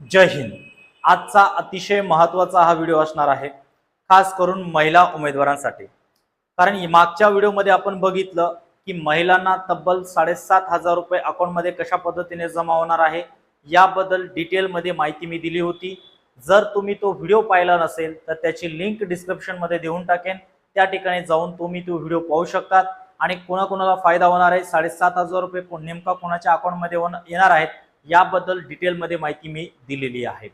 जय हिंद. आजचा अतिशय महत्त्वाचा हा व्हिडिओ असणार आहे खास करून महिला उमेदवारांसाठी. कारण मागच्या व्हिडिओमध्ये आपण बघितलं की महिलांना तब्बल साडेसात हजार रुपये अकाउंटमध्ये कशा पद्धतीने जमा होणार आहे याबद्दल डिटेलमध्ये माहिती मी दिली होती. जर तुम्ही तो व्हिडिओ पाहिला नसेल तर त्याची लिंक डिस्क्रिप्शनमध्ये देऊन टाकेन. त्या ठिकाणी जाऊन तुम्ही तो व्हिडिओ पाहू शकतात. आणि कोणाकोणाला फायदा होणार आहे साडेसात हजार रुपये कोण- नेमका कोणाच्या अकाउंटमध्ये येणार आहेत याबद्दल डिटेलमध्ये माहिती मी दिलेली आहे.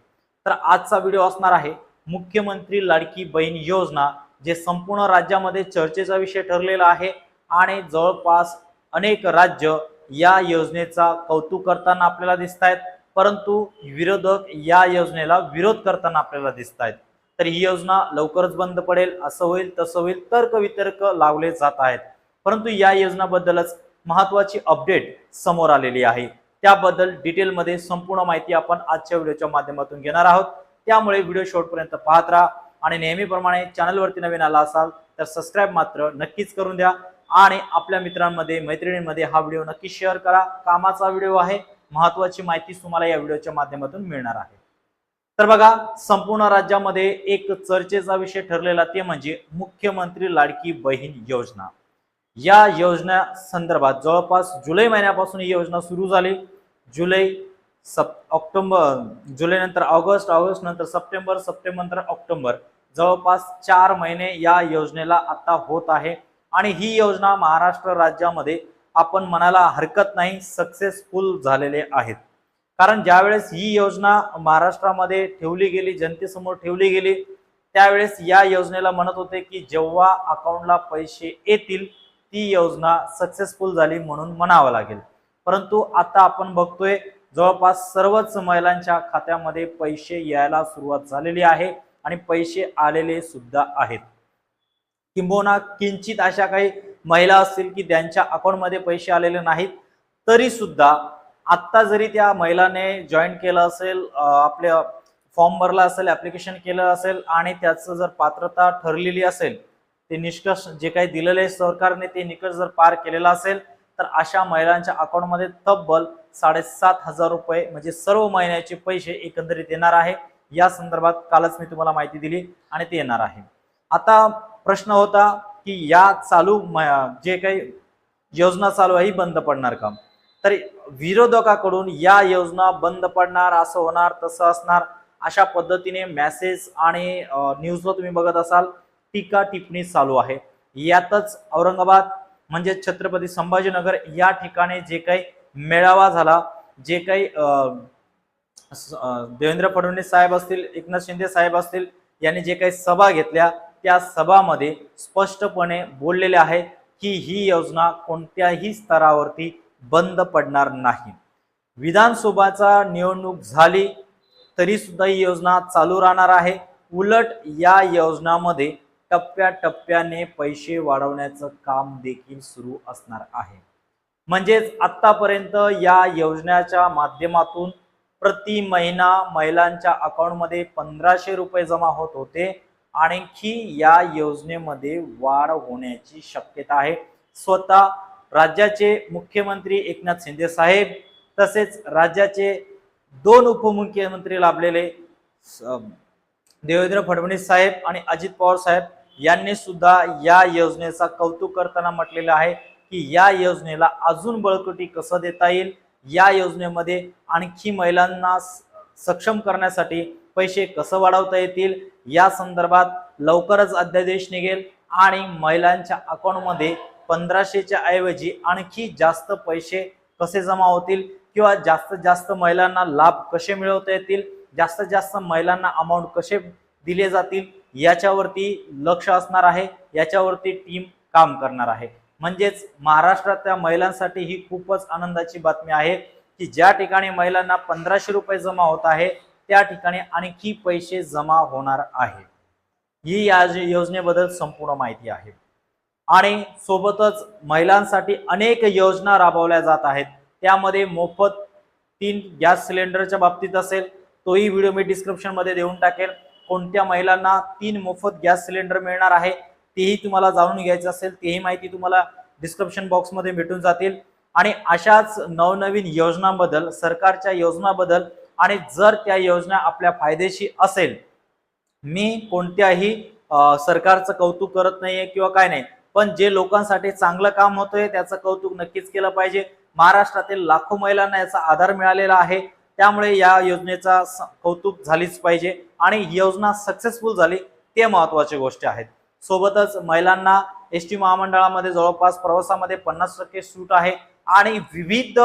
तर आजचा व्हिडिओ असणार आहे मुख्यमंत्री लाडकी बहीण योजना जे संपूर्ण राज्यामध्ये चर्चेचा विषय ठरलेला आहे आणि जवळपास अनेक राज्य या योजनेचा कौतुक करताना आपल्याला दिसत आहेत परंतु विरोधक या योजनेला विरोध करताना आपल्याला दिसत आहेत तर ही योजना लवकरच बंद पडेल असं होईल तसं होईल तर्कवितर्क लावले जात आहेत. परंतु या योजनाबद्दलच महत्वाची अपडेट समोर आलेली आहे. त्याबद्दल डिटेलमध्ये संपूर्ण माहिती आपण आजच्या व्हिडिओच्या माध्यमातून घेणार आहोत. त्यामुळे व्हिडिओ शेवटपर्यंत पाहत राहा आणि नेहमीप्रमाणे चॅनलवरती नवीन आला असाल तर सबस्क्राईब मात्र नक्कीच करून द्या आणि आपल्या मित्रांमध्ये मैत्रिणींमध्ये हा व्हिडिओ नक्की शेअर करा. कामाचा व्हिडिओ आहे महत्वाची माहिती तुम्हाला या व्हिडिओच्या माध्यमातून मिळणार आहे. तर बघा संपूर्ण राज्यामध्ये एक चर्चेचा विषय ठरलेला ते म्हणजे मुख्यमंत्री लाडकी बहीण योजना. या योजना संदर्भात जवळपास जुलै महिन्यापासून ही योजना सुरू झाली. जुलै सप ऑक्टोबर जुलै नंतर ऑगस्ट ऑगस्ट नंतर सप्टेंबर सप्टेंबर नंतर ऑक्टोबर. जवळपास चार महिने या योजनेला आता होत आहे. आणि ही योजना महाराष्ट्र राज्यामध्ये आपण म्हणायला हरकत नाही सक्सेसफुल झालेले आहेत. कारण ज्यावेळेस ही योजना महाराष्ट्रामध्ये ठेवली गेली जनतेसमोर ठेवली गेली त्यावेळेस या योजनेला म्हणत होते की जेव्हा अकाउंटला पैसे येतील ती योजना सक्सेसफुल झाली म्हणून म्हणावं लागेल. परंतु आता आपण बघतोय जवळपास सर्वच महिलांच्या खात्यामध्ये पैसे यायला सुरुवात झालेली आहे आणि पैसे आलेले सुद्धा आहेत. किंबहुना किंचित अशा काही महिला असतील की त्यांच्या अकाउंटमध्ये पैसे आलेले नाहीत तरी सुद्धा आत्ता जरी त्या महिलाने जॉईन केलं असेल आपल्या फॉर्म भरला असेल ऍप्लिकेशन केलं असेल आणि त्याचं जर पात्रता ठरलेली असेल ते निष्कर्ष जे काही दिलेले आहे सरकारने ते निकष जर पार केलेला असेल तर अशा महिलांच्या अकाउंटमध्ये तब्बल साडेसात हजार रुपये म्हणजे सर्व महिन्याचे पैसे एकंदरीत येणार आहे. या संदर्भात कालच मी तुम्हाला माहिती दिली आणि ते येणार आहे. आता प्रश्न होता की या चालू म- जे काही योजना चालू आहे ही बंद पडणार का? तर विरोधकाकडून या योजना बंद पडणार असं होणार तसं असणार अशा पद्धतीने मेसेज आणि न्यूजवर तुम्ही बघत असाल टीका टिप्पणी चालू आहे. यातच औरंगाबाद म्हणजे छत्रपती संभाजीनगर या ठिकाणी जे काही मेळावा झाला जे काही स- देवेंद्र फडणवीस साहेब असतील एकनाथ शिंदे साहेब असतील यांनी जे काही सभा घेतल्या त्या सभामध्ये स्पष्टपणे बोललेले आहे की ही योजना कोणत्याही स्तरावरती बंद पडणार नाही. विधानसभाचा निवडणूक झाली तरी सुद्धा ही योजना चालू राहणार आहे. उलट या योजनामध्ये टप्प्याटप्प्याने पैसे वाढवण्याचं काम देखील सुरू असणार आहे. म्हणजेच आतापर्यंत या योजनेच्या माध्यमातून प्रति महिना महिलांच्या अकाउंटमध्ये पंधराशे रुपये जमा होत होते. आणखी या योजनेमध्ये वाढ होण्याची शक्यता आहे. स्वतः राज्याचे मुख्यमंत्री एकनाथ शिंदे साहेब तसेच राज्याचे दोन उपमुख्यमंत्री लाभलेले देवेंद्र फडणवीस साहेब आणि अजित पवार साहेब यांनी सुद्धा या योजनेचा कौतुक करताना म्हटलेलं आहे की या योजनेला अजून बळकटी कसं देता येईल? या योजनेमध्ये आणखी महिलांना स- सक्षम करण्यासाठी पैसे कसं वाढवता येतील? या संदर्भात लवकरच अध्यादेश निघेल आणि महिलांच्या अकाउंटमध्ये पंधराशेच्या ऐवजी आणखी जास्त पैसे कसे जमा होतील? किंवा जास्तीत जास्त महिलांना लाभ कसे मिळवता येतील? जास्तीत जास्त महिलांना अमाऊंट कसे दिले जातील? याच्यावरती लक्ष असणार आहे याच्यावरती टीम काम करणार आहे. म्हणजेच महाराष्ट्रातल्या महिलांसाठी ही खूपच आनंदाची बातमी आहे की ज्या ठिकाणी महिलांना पंधराशे रुपये जमा होत आहे त्या ठिकाणी आणखी पैसे जमा होणार आहे. ही या योजनेबद्दल संपूर्ण माहिती आहे. आणि सोबतच महिलांसाठी अनेक योजना राबवल्या जात आहेत. त्यामध्ये मोफत तीन गॅस सिलेंडरच्या बाबतीत असेल तोही व्हिडिओ मी डिस्क्रिप्शनमध्ये देऊन टाकेल. कोणत्या महिलांना तीन मोफत गॅस सिलेंडर मिळणार आहे तेही तुम्हाला जाणून घ्यायचं असेल तेही माहिती तुम्हाला डिस्क्रिप्शन बॉक्समध्ये भेटून जातील. आणि अशाच नवनवीन योजनांबद्दल सरकारच्या योजनाबद्दल आणि जर त्या योजना आपल्या फायदेशी असेल मी कोणत्याही सरकारचं कौतुक करत नाहीये किंवा काय नाही पण जे लोकांसाठी चांगलं काम होतंय त्याचं कौतुक नक्कीच केलं पाहिजे. महाराष्ट्रातील लाखो महिलांना याचा आधार मिळालेला आहे. त्यामुळे या योजनेचा स- कौतुक झालीच पाहिजे आणि योजना सक्सेसफुल झाली ते महत्वाची गोष्ट आहेत सोबतच महिलांना एस टी महामंडळामध्ये जवळपास प्रवासामध्ये पन्नास टक्के सूट आहे आणि विविध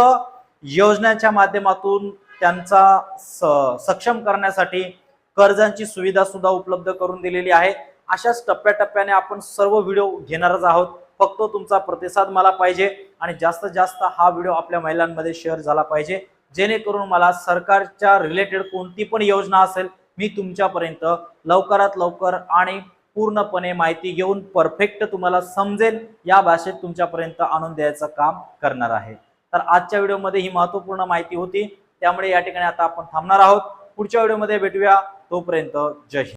योजनांच्या माध्यमातून त्यांचा स- सक्षम करण्यासाठी कर्जांची सुविधा सुद्धा उपलब्ध करून दिलेली आहे. अशाच टप्प्याटप्प्याने आपण सर्व व्हिडिओ घेणारच आहोत. फक्त तुमचा प्रतिसाद मला पाहिजे आणि जास्तीत जास्त हा व्हिडिओ आपल्या महिलांमध्ये शेअर झाला पाहिजे. जेणेकरून मला सरकारच्या रिलेटेड कोणती पण योजना असेल मी तुमच्यापर्यंत लवकरात लवकर आणि पूर्णपणे माहिती घेऊन परफेक्ट तुम्हाला समजेल या भाषेत तुमच्यापर्यंत आणून द्यायचं काम करणार आहे. तर आजच्या व्हिडिओमध्ये ही महत्त्वपूर्ण माहिती होती त्यामुळे या ठिकाणी आता आपण थांबणार आहोत. पुढच्या व्हिडिओमध्ये भेटूया तोपर्यंत जय हिंद.